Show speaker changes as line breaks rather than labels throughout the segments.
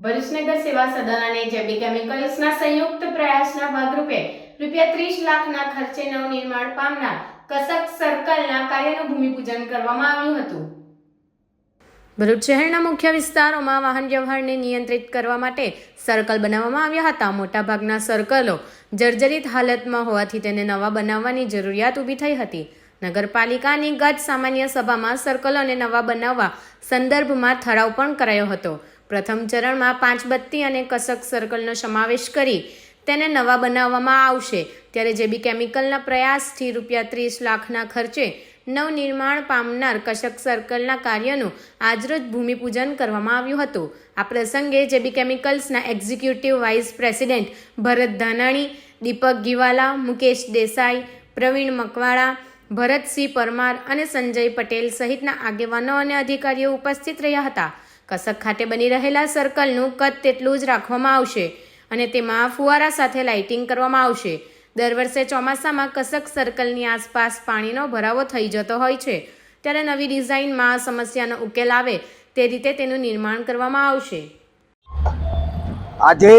ભરૂચનગર સેવા સદન અને જેબી કેમિકલ્સના સંયુક્ત પ્રયાસના ભાગરૂપે રૂપિયા ત્રીસ લાખના ખર્ચે નવનિર્માણ પામનાર કસક સર્કલના કાર્યનું ભૂમિપૂજન કરવામાં આવ્યું હતું. ભરૂચ શહેરના મુખ્ય વિસ્તારોમાં વાહન વ્યવહારને નિયંત્રિત કરવા માટે સર્કલ બનાવવામાં આવ્યા હતા. મોટાભાગના સર્કલો જર્જરિત હાલતમાં હોવાથી તેને નવા બનાવવાની જરૂરિયાત ઊભી થઈ હતી. નગરપાલિકાની ગત સામાન્ય સભામાં સર્કલોને નવા બનાવવા સંદર્ભમાં ઠરાવ પણ કરાયો હતો. પ્રથમ ચરણમાં પાંચ બત્તી અને કસક સર્કલનો સમાવેશ કરી તેને નવા બનાવવામાં આવશે. ત્યારે જેબી કેમિકલના પ્રયાસથી રૂપિયા ત્રીસ લાખના ખર્ચે નવનિર્માણ પામનાર કશક સર્કલના કાર્યનું આજરોજ ભૂમિપૂજન કરવામાં આવ્યું હતું. આ પ્રસંગે JB કેમિકલ્સના executive vice president Bharat Dhanani, Deepak Giwala, Mukesh Desai, Pravin Makwala Bharatsinh Parmar અને સંજય પટેલ સહિતના આગેવાનો અને અધિકારીઓ ઉપસ્થિત રહ્યા હતા. કસક ખાતે બની રહેલા સર્કલનું કદ તેટલું જ રાખવામાં આવશે અને તેમાં ફુવારા સાથે લાઇટિંગ કરવામાં આવશે. દર વર્ષે ચોમાસામાં કસક સર્કલની આસપાસ પાણીનો ભરાવો થઈ જતો હોય છે. ત્યારે નવી ડિઝાઇનમાં સમસ્યાનો ઉકેલ આવે તે રીતે તેનું નિર્માણ કરવામાં આવશે.
આજે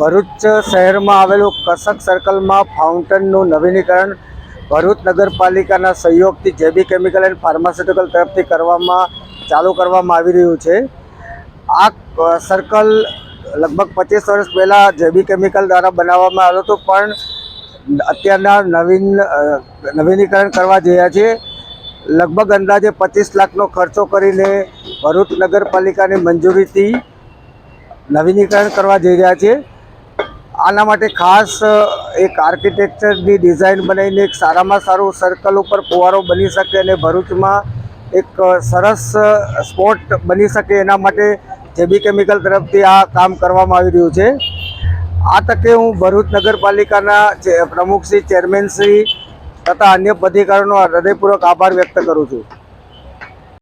ભરૂચ શહેરમાં આવેલું કસક સર્કલમાં ફાઉન્ટેનનું નવીનીકરણ ભરૂચ નગરપાલિકાના સહયોગથી જેબી કેમિકલ એન્ડ ફાર્માસ્યુટિકલ તરફથી કરવામાં ચાલુ કરવામાં આવી રહ્યું છે. આ સર્કલ લગભગ પચીસ વર્ષ પહેલાં જેબી કેમિકલ દ્વારા બનાવવામાં આવ્યો હતો, પણ અત્યારના નવીન નવીનીકરણ કરવા રહ્યા છે. લગભગ અંદાજે પચીસ લાખનો ખર્ચો કરીને ભરૂચ નગરપાલિકાની મંજૂરીથી નવીનીકરણ કરવા જઈ રહ્યા છે. આના માટે ખાસ એક આર્કિટેક્ચરની ડિઝાઇન બનાવીને એક સારામાં સારું સર્કલ ઉપર ફુવારો બની શકે અને ભરૂચમાં એક સરસ સ્પોટ બની શકે એના માટે જેબી કેમિકલ તરફથી આ કામ કરવામાં આવી રહ્યું છે. આ તકે હું ભરૂચ નગરપાલિકાના પ્રમુખશ્રી પ્રમુખ શ્રી ચેરમેન શ્રી તથા અન્ય પદાધિકારીઓનો હૃદયપૂર્વક આભાર વ્યક્ત કરું છું.